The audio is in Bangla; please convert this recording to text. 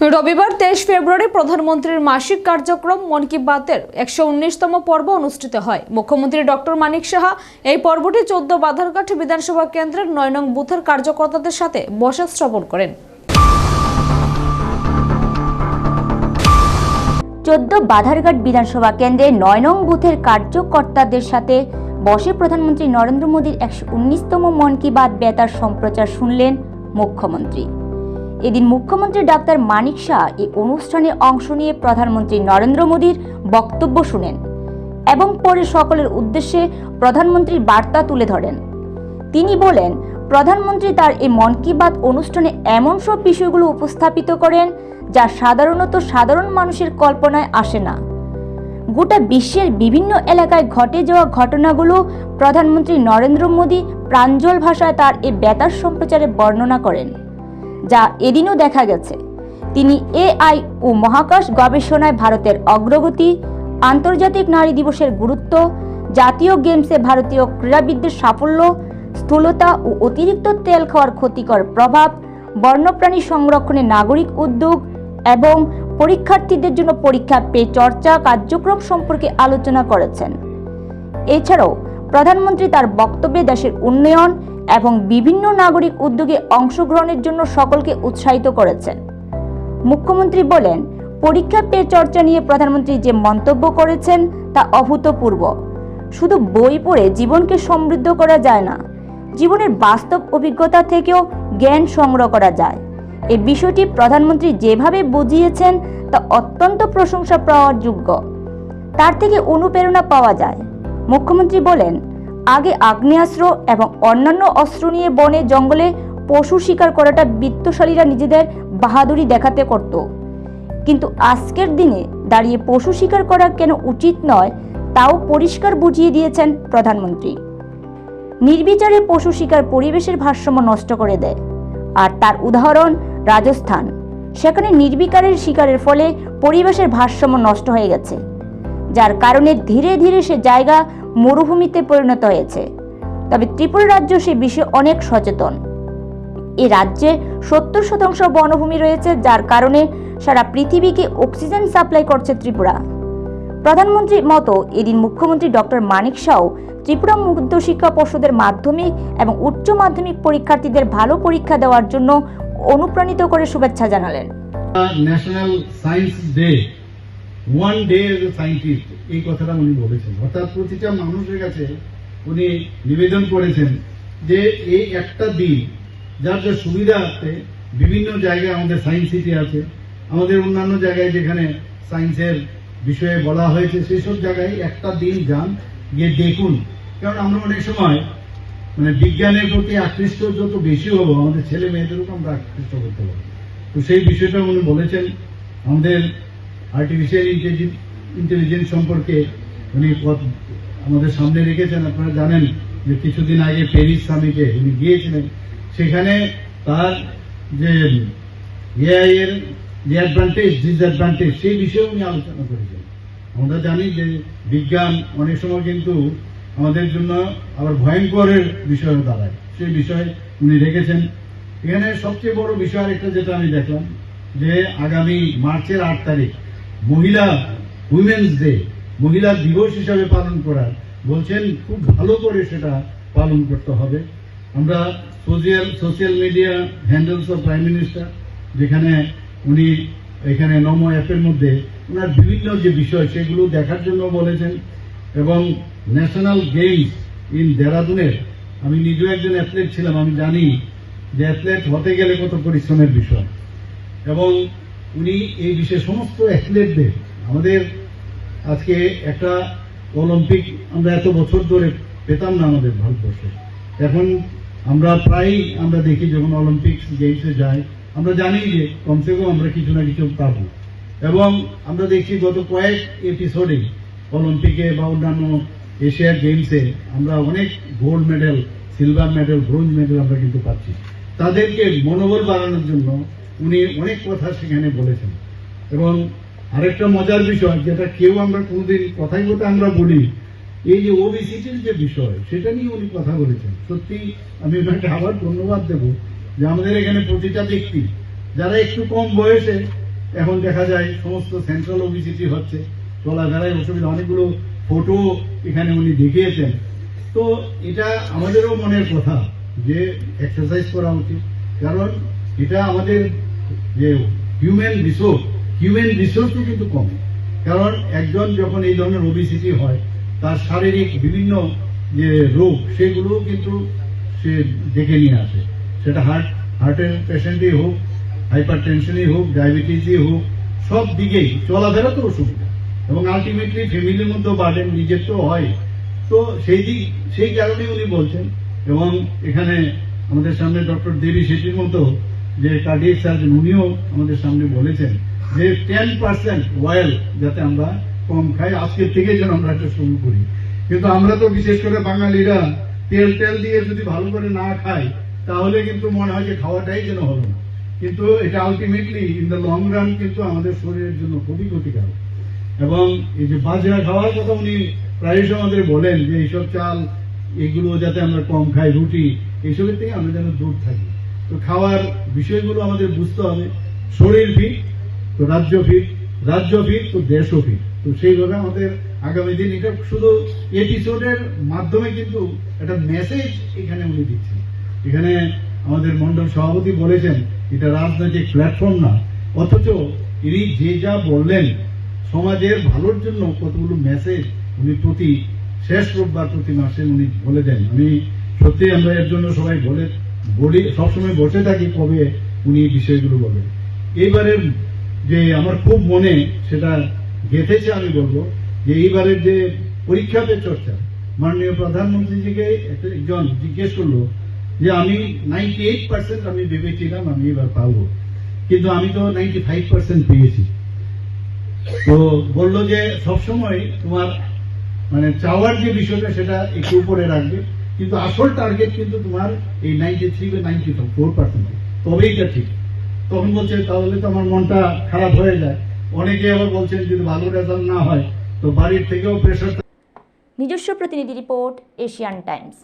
রবিবার তেইশ ফেব্রুয়ারি প্রধানমন্ত্রীর মাসিক কার্যক্রম মন কি বাতের একশো উনিশতম পর্ব অনুষ্ঠিত হয়। মুখ্যমন্ত্রী ডক্টর মানিক সাহা এই পর্বটি চোদ্দ বাধারঘাট বিধানসভা কেন্দ্রের নয় নং বুথের কার্যকর্তাদের সাথে বসে শ্রবণ করেন। চোদ্দ বাধারঘাট বিধানসভা কেন্দ্রে নয় নং বুথের কার্যকর্তাদের সাথে বসে প্রধানমন্ত্রী নরেন্দ্র মোদীর একশো উনিশতম মন কি বাত বেতার সম্প্রচার শুনলেন মুখ্যমন্ত্রী। এদিন মুখ্যমন্ত্রী ডাক্তার মানিক শাহ এই অনুষ্ঠানে অংশ নিয়ে প্রধানমন্ত্রী নরেন্দ্র মোদীর বক্তব্য শুনেন এবং পরে সকলের উদ্দেশ্যে প্রধানমন্ত্রীর বার্তা তুলে ধরেন। তিনি বলেন, প্রধানমন্ত্রী তার এই মন কি বাত অনুষ্ঠানে এমন সব বিষয়গুলো উপস্থাপিত করেন যা সাধারণত সাধারণ মানুষের কল্পনায় আসে না। গোটা বিশ্বের বিভিন্ন এলাকায় ঘটে যাওয়া ঘটনাগুলো প্রধানমন্ত্রী নরেন্দ্র মোদী প্রাঞ্জল ভাষায় তার এই বেতার সম্প্রচারে বর্ণনা করেন। যা এদিনও দেখা গেছে। তিনি এআই ও মহাকাশ গবেষণায় ভারতের অগ্রগতি, আন্তর্জাতিক নারী দিবসের গুরুত্ব, জাতীয় গেমসে ভারতীয় ক্রীড়াবিদদের সাফল্য, স্থূলতা ও অতিরিক্ত তেল খাওয়ার ক্ষতিকর প্রভাব, বন্যপ্রাণী সংরক্ষণে নাগরিক উদ্যোগ এবং পরীক্ষার্থীদের জন্য পরীক্ষা পে চর্চা কার্যক্রম সম্পর্কে আলোচনা করেছেন। এছাড়াও প্রধানমন্ত্রী তার বক্তব্যে দেশের উন্নয়ন এবং বিভিন্ন নাগরিক উদ্যোগে অংশগ্রহণের জন্য সকলকে উৎসাহিত করেছেন। মুখ্যমন্ত্রী বলেন পরীক্ষা পে চর্চা নিয়ে প্রধানমন্ত্রী যে মন্তব্য করেছেন তা অভূতপূর্ব। শুধু বই পড়ে জীবনকে সমৃদ্ধ করা যায় না, জীবনের বাস্তব অভিজ্ঞতা থেকেও জ্ঞান সংগ্রহ করা যায়। এই বিষয়টি প্রধানমন্ত্রী যেভাবে বুঝিয়েছেন, তা অত্যন্ত প্রশংসা পাওয়ার যোগ্য তার থেকে অনুপ্রেরণা পাওয়া যায়। মুখ্যমন্ত্রী বলেন আগে আগ্নেয়াস্ত্র এবং অন্যান্য অস্ত্র নিয়ে বনে জঙ্গলে পশু শিকার করাটা বিত্তশালীরা নিজেদের বাহাদুরি দেখাতে করত। কিন্তু আজকের দিনে দাঁড়িয়ে পশু শিকার করা কেন উচিত নয়, তাও পরিষ্কার বুঝিয়ে দিয়েছেন প্রধানমন্ত্রী। নির্বিচারে পশু শিকার পরিবেশের ভারসাম্য নষ্ট করে দেয়। আর তার উদাহরণ রাজস্থান। সেখানে নির্বিকারের শিকারের ফলে পরিবেশের ভারসাম্য নষ্ট হয়ে গেছে। যার কারণে ধীরে ধীরে সে জায়গা মরুভূমিতে পরিণত হয়েছে। তবে ত্রিপুরা রাজ্য সে বিষয়ে অনেক সচেতন। এ রাজ্যে সত্তর শতাংশ বনভূমি রয়েছে, যার কারণে সারা পৃথিবীকে অক্সিজেন সাপ্লাই করছে ত্রিপুরা। প্রধানমন্ত্রীর মতো এদিন মুখ্যমন্ত্রী ডক্টর মানিক শাহ ত্রিপুরা মুগ্ধ শিক্ষা পর্ষদের মাধ্যমিক এবং উচ্চ মাধ্যমিক পরীক্ষার্থীদের ভালো পরীক্ষা দেওয়ার জন্য অনুপ্রাণিত করে শুভেচ্ছা জানালেন। National science day one day scientist এই কথাটা উনি বলেছেন। অর্থাৎ প্রতিটা মানুষের কাছে উনি নিবেদন করেছেন যে এই একটা দিন, যার যা সুবিধা আছে, বিভিন্ন জায়গায় আমাদের সায়েন্স সিটি আছে, আমাদের অন্যান্য জায়গায় যেখানে সায়েন্সের বিষয়ে বলা হয়েছে, সেসব জায়গায় একটা দিন যান, গিয়ে দেখুন। কারণ আমরা অনেক সময় মানে বিজ্ঞানের প্রতি আকৃষ্ট যত বেশি হব, আমাদের ছেলে মেয়েদেরকে আমরা আকৃষ্ট করতে পারব তো সেই বিষয়টা উনি বলেছেন, আমাদের আর্টিফিশিয়াল ইন্টেলিজেন্স সম্পর্কে উনি আমাদের সামনে রেখেছেন, আপনারা জানেন যে কিছুদিন আগে প্যারিস সামিটে উনি গিয়েছিলেন। সেখানে তার যে এআই এর যে অ্যাডভান্টেজ ডিসঅ্যাডভান্টেজ সেই বিষয়ে উনি আলোচনা করেছেন। আমরা জানি যে বিজ্ঞান অনেক সময় কিন্তু আমাদের জন্য আবার ভয়ঙ্করের বিষয় দাঁড়ায়। সেই বিষয়ে উনি রেখেছেন। এখানে সবচেয়ে বড় বিষয় আরেকটা যেটা আমি দেখলাম, যে আগামী মার্চের আট তারিখ মহিলা উইমেন্স ডে মহিলা দিবস হিসাবে পালন করার। বলছেন, খুব ভালো করে সেটা পালন করতে হবে। আমরা social social media handles of prime minister যেখানে উনি এখানে নমো অ্যাপের মধ্যে ওনার বিভিন্ন যে বিষয়, সেগুলো দেখার জন্য বলেছেন। এবং ন্যাশনাল গেমস ইন দেরাদুনের আমি নিজেও একজন অ্যাথলেট ছিলাম, আমি জানি যে অ্যাথলেট হতে গেলে কত পরিশ্রমের বিষয়। এবং উনি এই বিষয়ে সমস্ত অ্যাথলেটদের, আমাদের আজকে একটা অলিম্পিক আমরা এত বছর ধরে পেতাম না আমাদের ভারতবর্ষে। এখন আমরা প্রায়ই আমরা দেখি যখন অলিম্পিক গেমসে যাই, আমরা জানি যে কমসে কম আমরা কিছু না কিছু পাবো। এবং আমরা দেখছি গত কয়েক এপিসোডে অলিম্পিকে বা অন্যান্য এশিয়ার গেমসে আমরা অনেক gold medal silver medal bronze medal আমরা কিন্তু পাচ্ছি। তাদেরকে মনোবল বাড়ানোর জন্য উনি অনেক কথা সেখানে বলেছেন। এবং আরেকটা মজার বিষয়, যেটা কেউ আমরা কোনোদিন কথাই কথা আমরা বলি, এই যে ওবিসিটির যে বিষয়, সেটা নিয়ে উনি কথা বলেছেন। সত্যি আমি ওনাকে আবার ধন্যবাদ দেব যে আমাদের এখানে প্রতিটা ব্যক্তি, যারা একটু কম বয়সে, এখন দেখা যায় সমস্ত সেন্ট্রাল ওবিসিটি হচ্ছে, চলাফেরায় অসুবিধা, অনেকগুলো ফটো এখানে উনি দেখিয়েছেন। তো এটা আমাদেরও মনের কথা। যে এক্সারসাইজ করা উচিত। কারণ এটা আমাদের যে হিউম্যান রিসোর্স হিউম্যান রিসোর্সও কিন্তু কম। কারণ একজন যখন এই ধরনের ওবিসিটি হয়, তার শারীরিক বিভিন্ন যে রোগ, সেগুলোও কিন্তু সে ডেকে নিয়ে আসে। সেটা হার্ট হার্টের পেশেন্টই হোক হাইপার টেনশনই হোক ডায়াবেটিসই হোক, সব দিকেই চলাফেরা তো অসুবিধা। এবং আলটিমেটলি ফ্যামিলির মধ্যেও বার্ডেন নিজের তো হয়। তো সেই দিক, সেই কারণে উনি বলছেন এবং এখানে আমাদের সামনে ডক্টর দেবী শেঠির মতো যে কার্ডিয়াক সার্জন উনিও আমাদের সামনে বলেছেন যে টেন পার্সেন্ট অয়েল যাতে আমরা কম খাই আজকের থেকে যেন আমরা এটা শুরু করি। কিন্তু আমরা তো বিশেষ করে বাঙালিরা তেল তেল দিয়ে যদি ভালো করে না খাই, তাহলে কিন্তু মনে হয় যে খাওয়াটাই যেন হলো না। কিন্তু এটা ultimately in the long run কিন্তু আমাদের শরীরের জন্য খুবই ক্ষতিকারক। এবং এই যে বাজরা খাওয়ার কথা উনি প্রায়শ আমাদের বলেন যে এইসব চাল এগুলো যাতে আমরা কম খাই, রুটি এইসবের থেকে আমরা যেন দূর থাকি। তো খাওয়ার বিষয়গুলো আমাদের বুঝতে হবে। শরীর ফিট তো রাজ্য ফিট রাজ্য ফিট তো দেশও ফিট তো সেইভাবে আমাদের আগামী দিন এটা শুধু এপিসোডের মাধ্যমে কিন্তু একটা মেসেজ এখানে উনি দিচ্ছেন। এখানে আমাদের মন্ডল সভাপতি বলেছেন, এটা রাজনৈতিক প্ল্যাটফর্ম না। অথচ ইনি যে যা বললেন, সমাজের ভালোর জন্য কতগুলো মেসেজ উনি প্রতি শেষ রোববার প্রতি মাসে উনি বলে দেন। আমি সত্যি আমরা এর জন্য সবাই বলে বলি সবসময় বসে থাকি কবে উনি বিষয়গুলো বলেন। এইবারের যে আমার খুব মনে সেটা গেঁথেছে আমি বলব, যে এইবারের যে পরীক্ষা পে চর্চা, মাননীয় প্রধানমন্ত্রীজিকে একজন জিজ্ঞেস করল যে আমি নাইনটি এইট পার্সেন্ট আমি ভেবেছিলাম আমি এবার পাবো, কিন্তু আমি তো নাইনটি ফাইভ পার্সেন্ট পেয়েছি। তো বলল যে সবসময় তোমার মানে চাওয়ার যে বিষয়টা, সেটা একটু উপরে রাখবে। কিন্তু আসল টার্গেট কিন্তু তোমার এই নাইনটি থ্রি বা নাইনটি ফোর পার্সেন্ট তবেই এটা ঠিক। তখন বলছে, তাহলে তো আমার মনটা খারাপ হয়ে যায়। অনেকে আবার বলছেন, যদি ভালো রেজাল্ট না হয়, তো বাড়ির থেকেও প্রেশার নিজস্ব প্রতিনিধি রিপোর্ট, এশিয়ান টাইমস।